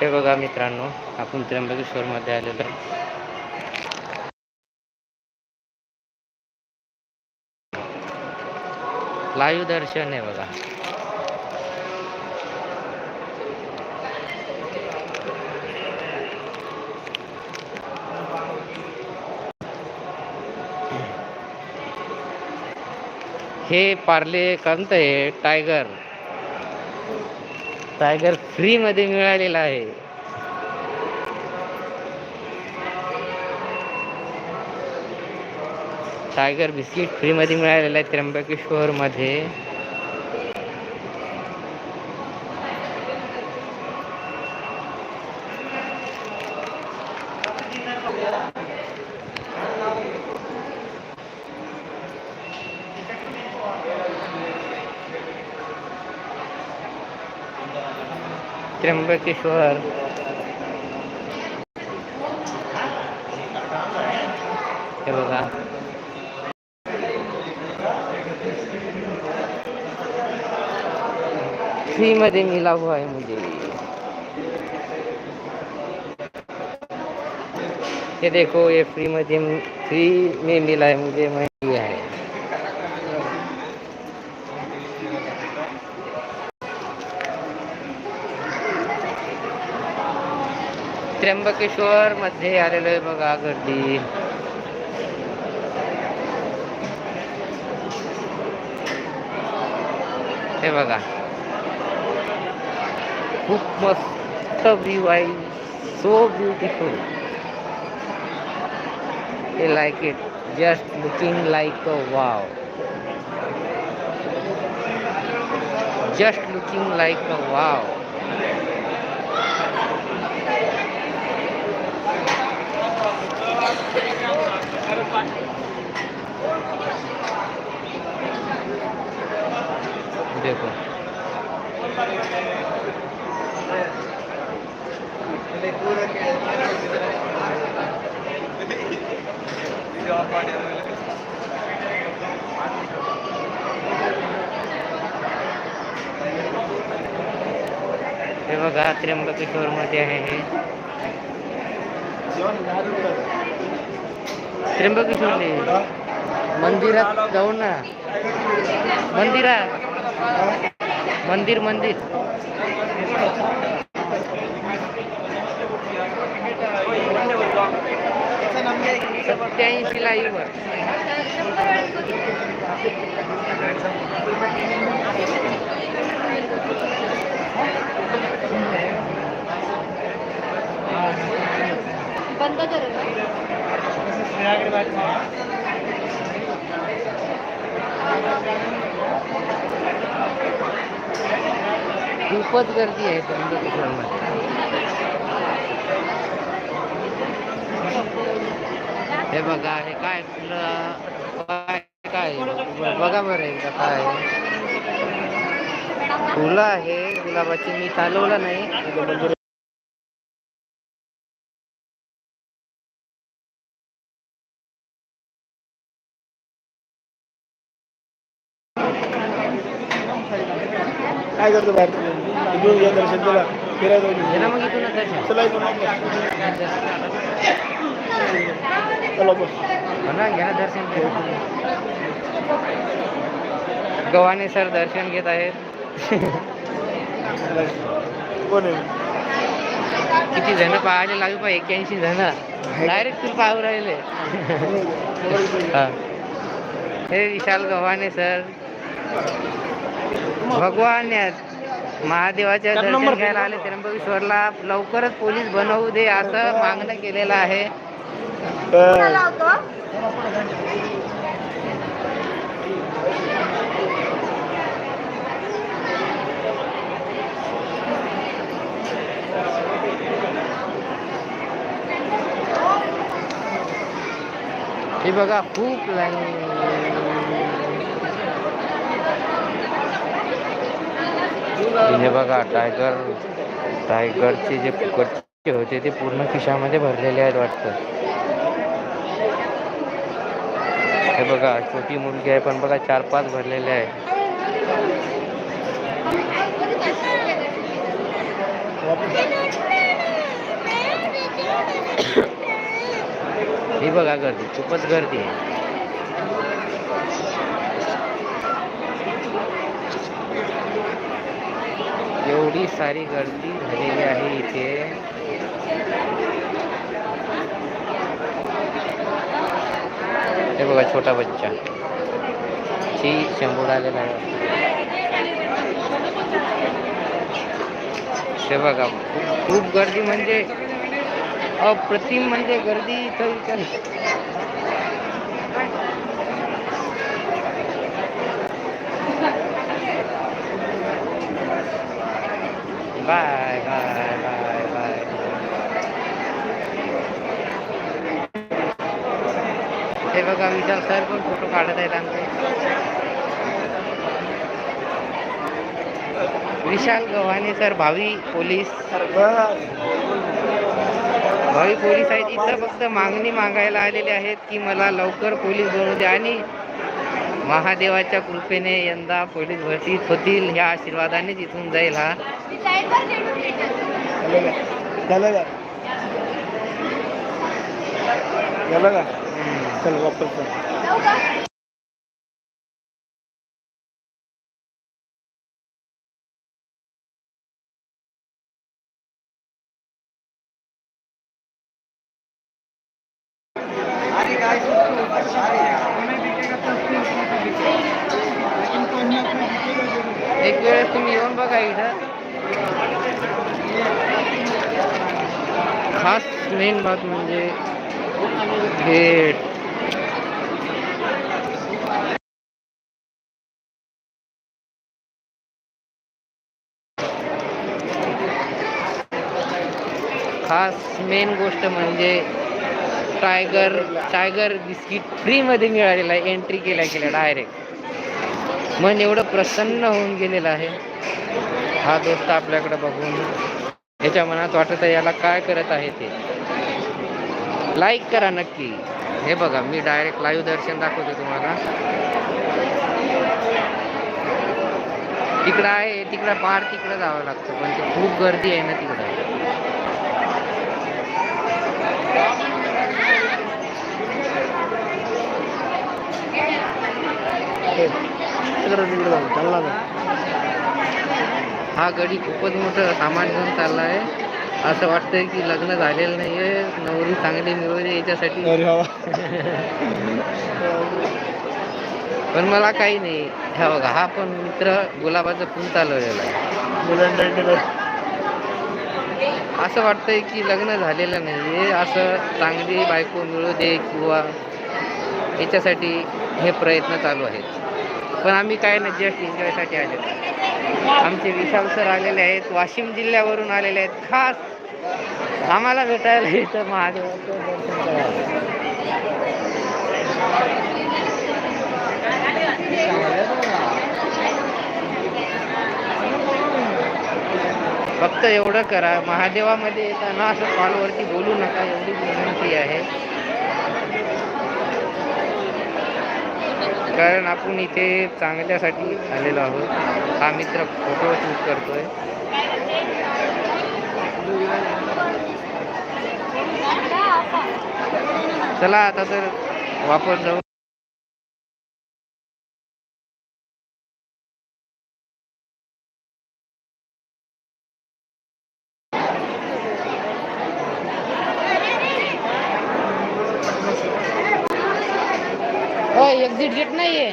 हे बघा मित्रांनो आपण त्र्यंबकेश्वरमध्ये आलेलो आहे. लाईव्ह दर्शन आहे बघा. हे पार्ले कंत आहे टायगर. टायगर फ्री मध्ये मिळालेला आहे. टायगर बिस्किट फ्री मध्ये मिळालेलं आहे त्र्यंबकेश्वर मध्ये त्र्यंबकेश्वर. हे बघा. फ्री मध्ये मिला. हुआ है मुझे ये देखो ये फ्री मध्ये फ्री में मिला है मुझे मैं लिया है त्र्यंबकेश्वर मध्ये आलेलो आहे बघा गर्दी. हे बघा. खूप मस्त व्ह्यू आहे. So beautiful a like it just looking like a wow just looking like a wow देखो। हे। बघा त्र्यंबकेश्वर मध्ये आहे हे। त्र्यंबकेश्वरले जाऊ ना। मंदिरात मंदिर मंदिर. सत्याऐंशी लाईवर बंद कर. खूपच गर्दी आहे त्र्यंबकेश्वरमध्ये हे बघा हे काय फुलं काय काय बघा बरं एकदा काय फुलं आहे गुलाबाची मी चालवलं नाही. काय करतो बाहेर? दर्शन केला. फिरायला दर्शन चला चला. बस. दर्शन. गव्हाणे सर दर्शन घेत आहेत. कोण आहे? किती जण पाहायला लागू पा एक्क्याऐंशी जण. डायरेक्ट तू पाहू राहिले. हा. विशाल गव्हाणे सर. भगवान आहेत. महादेवाच्या दर्शन घ्यायला आले त्र्यंबकेश्वरला. लवकरच पोलीस बनवू दे असं मागणं केलेलं आहे. हे बघा खूप लाईन. तिने बघा टायगर टायगरचे जे कच्चे होते ते पूर्ण खिशामध्ये भरलेले आहेत वाटतं. हे बघा छोटी मुलगी आहे पण बघा चार पाच भरलेले आहे ही बघा गर्दी खूपच गर्दी आहे. एवढी सारी गर्दी झालेली आहे इथे बघा छोटा बच्चा। ची शंभूड आलेला आहे बघा खूप गर्दी म्हणजे, अप्रतिम म्हणजे गर्दी इथं बाय बाय बाय बाय हे बघा विशाल सर पण फोटो काढत आहेत आमचे. विशाल गव्हाणे सर भावी पोलीस. भावी पोलीस आहेत. इथं फक्त मागणी मागायला आलेले आहेत की मला लवकर पोलीस बनवू द्या. आणि महादेवाच्या कृपेने यंदा पोलीस भरतीत होतील ह्या आशीर्वादानेच इथून जाईल हा. झालं का. चल. वापस चल एक वेळेस तुम्ही येऊन बघा इथं खास मेन बात म्हणजे गेट खास मेन गोष्ट म्हणजे टायगर टायगर बिस्किट फ्रीमध्ये मिळालेलं आहे. एंट्री केल्या गेल्या डायरेक्ट मन एवढं प्रसन्न होऊन गेलेलं आहे. हा दोस्त आपल्याकडे बघून याच्या मनात वाटत आहे याला काय करत आहे ते. लाईक करा नक्की. हे बघा मी डायरेक्ट लाईव्ह दर्शन दाखवतो तुम्हाला. तिकडं आहे तिकडं पार तिकडं जावं लागतं पण ते खूप गर्दी आहे ना तिकडं तिकडं तिकडं जाऊ चालला ना हा गडी खूपच मोठं सामान घेऊन चालला आहे. असं वाटतंय की लग्न झालेलं नाहीये. नवरी चांगली मिळवली याच्यासाठी. पण मला काही नाही. हा बघा हा पण मित्र गुलाबाचं फुल चालवलेला आहे. असं वाटतंय की लग्न झालेलं नाहीये. असं चांगली बायको मिळू दे किंवा याच्यासाठी हे प्रयत्न चालू आहेत. पण आम्ही काय नाही जस्ट एन्जॉयसाठी आलेलो आमचे विशाल सर आलेले आहेत वाशिम जिल्ह्यावरून आलेले आहेत. खास आम्हाला भेटायला इथं महादेवाचं दर्शन करायला. फक्त एवढं करा. महादेवामध्ये येताना असं कॉलवरती बोलू नका. एवढी विनंती आहे. कारण आपण इथे चांगल्यासाठी आलेलो आहोत. हा मित्र फोटो शूट करतोय. चला आता तर वापस जाऊ हो एक्झिट गेट नाहीये.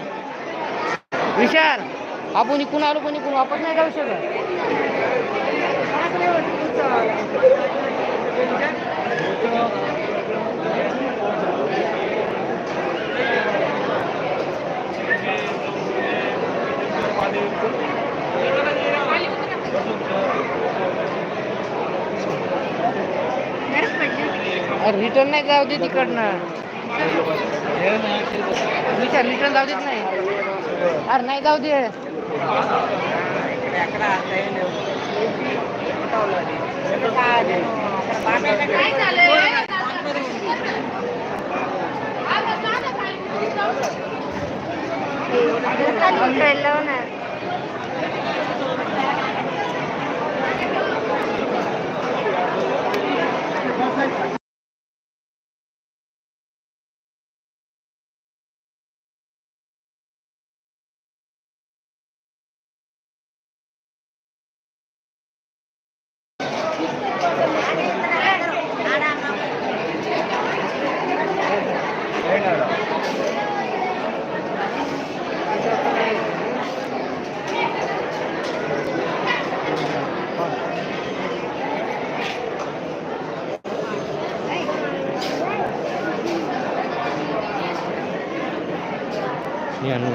विशाल आपण इकून आलो पण इकून वापस नाही जाऊ शकत. रिटर्न नाही जाऊ दे तिकडनं. विचार रिटर्न जाऊ देत नाही. अरे नाही जाऊ दे. ना दर्शन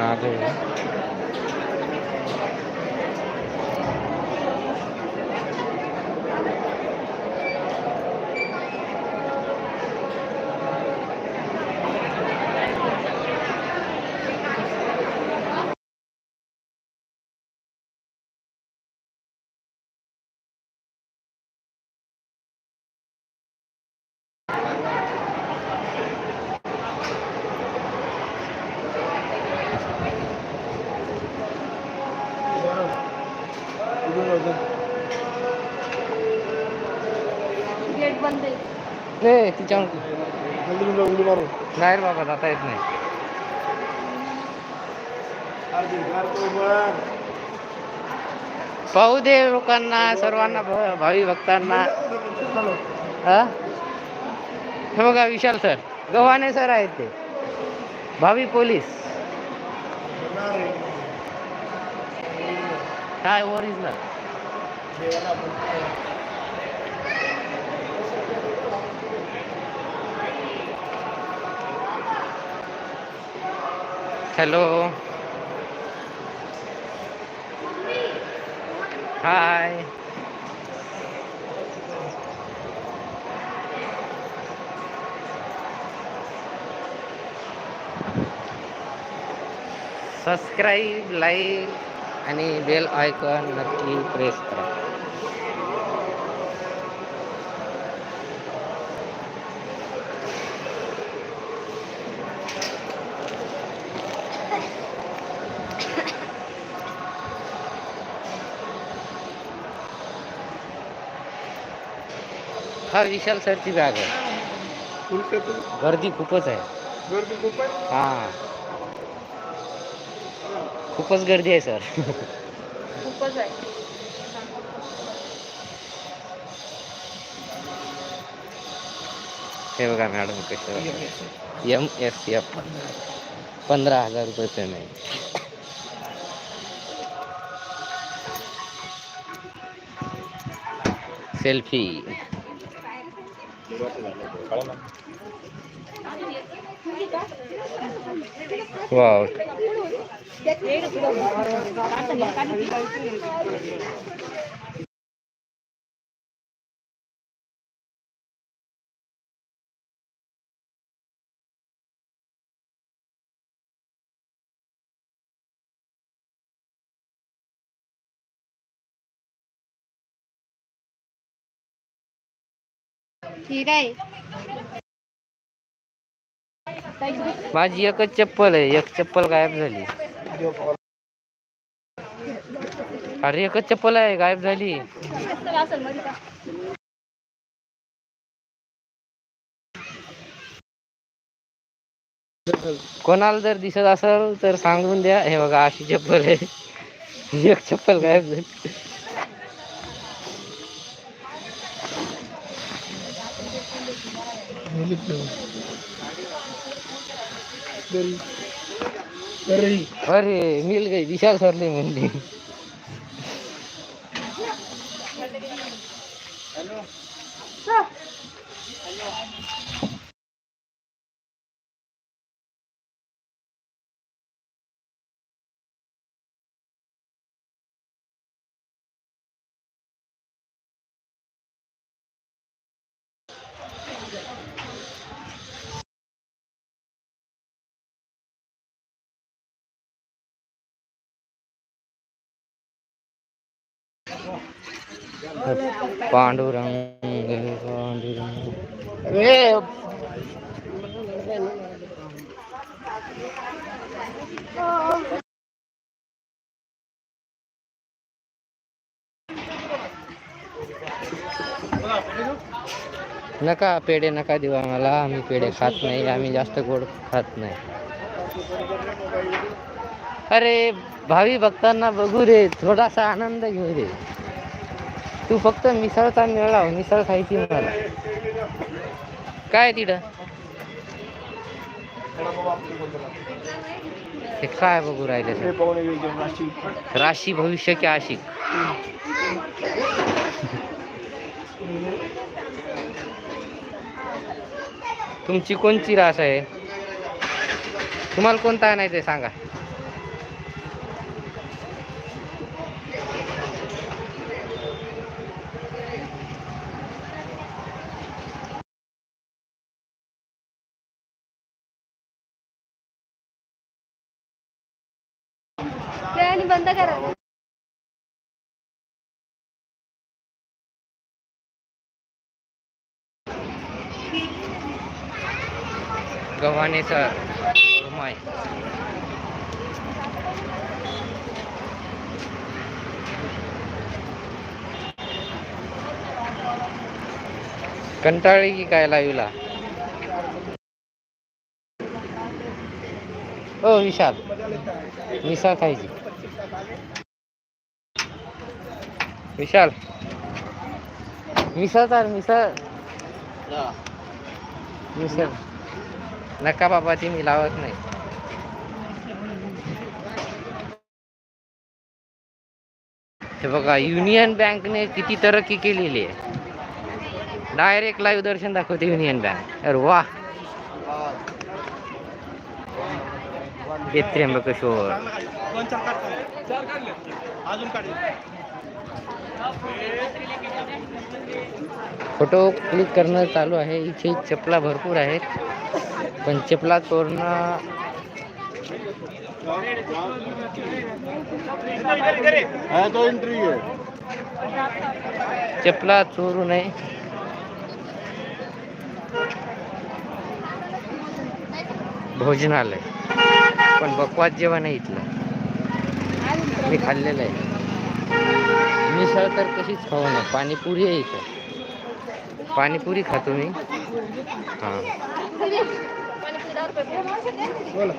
आले कुठून होतं? गेट बंद आहे तिच्यावर उडी नाही रे बाबा जाता येत नाही. पाहू दे लोकांना सर्वांना भ- भावी भक्तांना. हे बघा विशाल सर गव्हाणे सर आहेत ते. भावी पोलीस. काय original? Hello hi subscribe like आणि बेल आयकॉन नक्की प्रेस करा हा विशाल सरची बॅग आहे. गर्दी खूपच आहे. गर्दी खूप आहे. हा. खूपच गर्दी आहे सर. खूपच आहे. हे बघा मॅडम कसे एम एस एफ पंधरा. हजार रुपये पेमेंट सेल्फी वाव. ठीक आहे. माझी एकच चप्पल आहे एक चप्पल गायब झाली. अरे एकच चप्पल आहे गायब झाली. कोणाला जर दिसत असेल तर सांगून द्या. हे बघा अशी चप्पल आहे. एक चप्पल गायब झाली तरी तरी अरे मिल गई विशाल सरले म्हणली. पांडुरंग पांडुरंग। अरे नका पेढे नका देऊ आम्हाला आम्ही पेढे खात नाही आम्ही जास्त गोड खात नाही. अरे भावी भक्तांना बघू दे थोडासा आनंद घेऊ दे. तू फक्त मिसळचा मिळाव मिसळ खायची मला. काय तिथं? हे काय बघू राहिले ते? राशी भविष्य की आशिक? तुमची कोणची रास आहे? तुम्हाला कोणता आणायचं आहे सांगा. गव्हाणे सर माय कंटाळी की काय लाईव्हला? ओ विशाल. मिसळ खायची. विशाल. मिसळ चाल मिसळ. मिसळ. नका बाबा ती मी लावत नाही. हे बघा युनियन बँकने किती तरक्की केलेली आहे. डायरेक्ट लाईव्ह दर्शन दाखवते युनियन बँक अरे वा. त्र्यंबकेश्वर. फोटो क्लिक करणं चालू आहे. इथे चपला भरपूर आहेत. पण चपला चोरणं हा तो इंटरव्ह्यू आहे. चपला चोरू नये भोजनालय. पण बकवास जेवण आहे इथलं. मी खाल्लेलं आहे. मिसळ तर कशीच खाऊ नये. पाणीपुरी आहे इथं. पाणीपुरी खातो मी. हां. बोला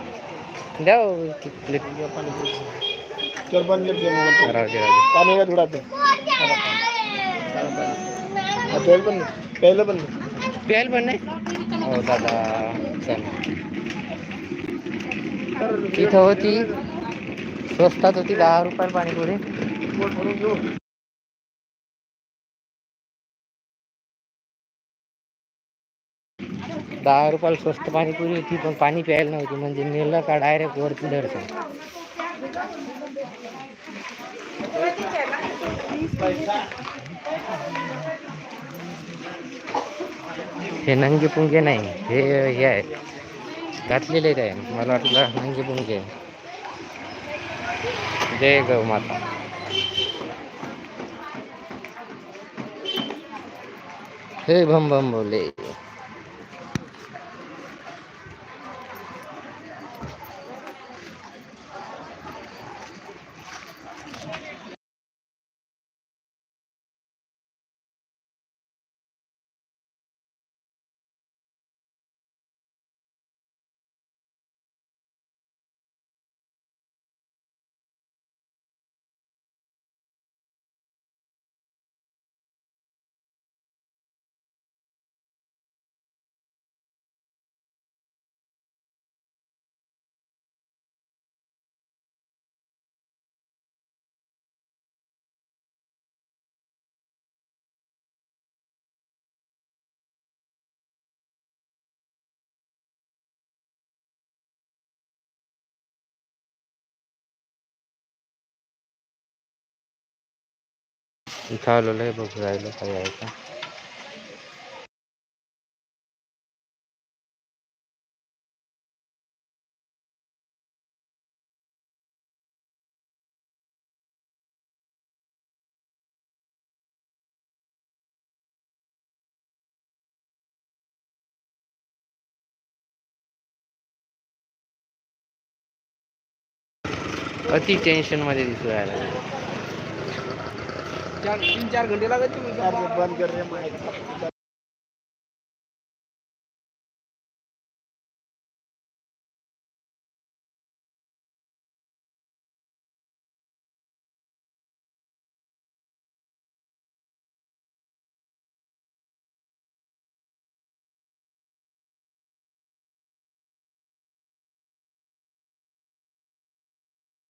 द्या हो ती प्लेट चल बंद कर दे मोबाईल राहू दे राहू पाणी का थोडा ते प्यायला पण नाही प्यायला पण नाही दे प्यायला पण नाही हो दादा चल। इथं होती। स्वस्तात होती दहा रुपयाला पाणीपुरी दहा रुपयाला स्वस्त पाणीपुरी होती पण पाणी प्यायला नव्हती. म्हणजे नेलं का डायरेक्ट वरती दर्शन हे नंगे पुंगे नाही हे हे आहे. घातलेले आहे मला वाटलं नंगे पुंगे. जय गौ माता. हे भम भम बोले. इथं आलेलं आहे बघू राहिलं काय आहे का. अति टेन्शनमध्ये दिसू राहिला. चार तीन चार घंटे लागत बंद कर